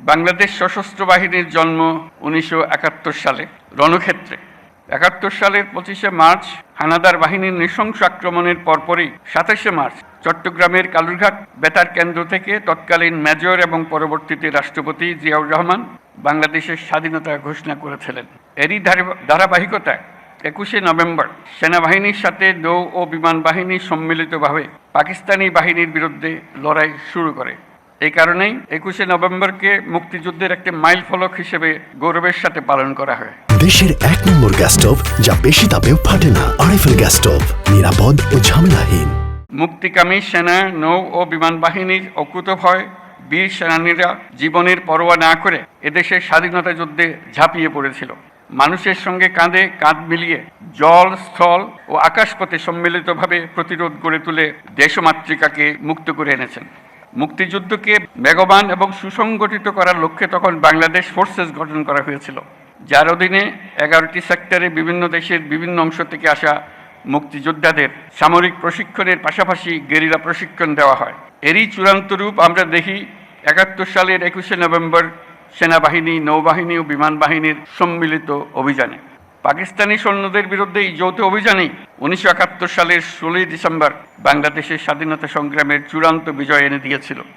বাংলাদেশ সশস্ত্র বাহিনীর জন্ম উনিশশো একাত্তর সালে, রণক্ষেত্রে। একাত্তর সালের পঁচিশে মার্চ, হানাদার বাহিনীর নৃশংস আক্রমণের পরপরই সাতাশে মার্চ, চট্টগ্রামের কালুরঘাট বেতার কেন্দ্র থেকে তৎকালীন মেজর এবং পরবর্তীতে রাষ্ট্রপতি জিয়াউর রহমান বাংলাদেশের স্বাধীনতা ঘোষণা করেছিলেন। এরই ধারাবাহিকতায় একুশে নভেম্বর, সেনাবাহিনীর সাথে নৌ ও বিমান বাহিনী সম্মিলিতভাবে পাকিস্তানি বাহিনীর বিরুদ্ধে লড়াই শুরু করে। এই কারণেই একুশে নভেম্বরকে মুক্তিযুদ্ধের একটি মাইল ফলক হিসেবে গৌরবের সাথে পালন করা হয়। দেশের এক নম্বর গ্যাস স্টোভ যা বেশি তাপেও ফাটে না। আরএফএল গ্যাস স্টোভ নিরাপদ ও ঝামেলাহীন। মুক্তিকামী সেনা নৌ ও বিমান বাহিনীর অকুতভয় বীর সেনানীরা জীবনের পরোয়া না করে এদেশের স্বাধীনতা যুদ্ধে ঝাঁপিয়ে পড়েছিল। মানুষের সঙ্গে কাঁধে কাঁধ মিলিয়ে জল স্থল ও আকাশপথে সম্মিলিতভাবে প্রতিরোধ গড়ে তুলে দেশমাতৃকাকে মুক্ত করে এনেছেন। মুক্তিযুদ্ধকে বেগবান এবং সুসংগঠিত করার লক্ষ্যে তখন বাংলাদেশ ফোর্সেস গঠন করা হয়েছিল। যার অধীনে এগারোটি সেক্টরে বিভিন্ন দেশের বিভিন্ন অংশ থেকে আসা মুক্তিযোদ্ধাদের সামরিক প্রশিক্ষণের পাশাপাশি গেরিলা প্রশিক্ষণ দেওয়া হয়। এরই চূড়ান্ত রূপ আমরা দেখি একাত্তর সালের একুশে নভেম্বর সেনাবাহিনী, নৌবাহিনী ও বিমান বাহিনীর সম্মিলিত অভিযানে। পাকিস্তানি সৈন্যদের বিরুদ্ধে এই যৌথ অভিযানেই উনিশশো একাত্তর সালের ষোলোই ডিসেম্বর বাংলাদেশের স্বাধীনতা সংগ্রামের চূড়ান্ত বিজয় এনে দিয়েছিল।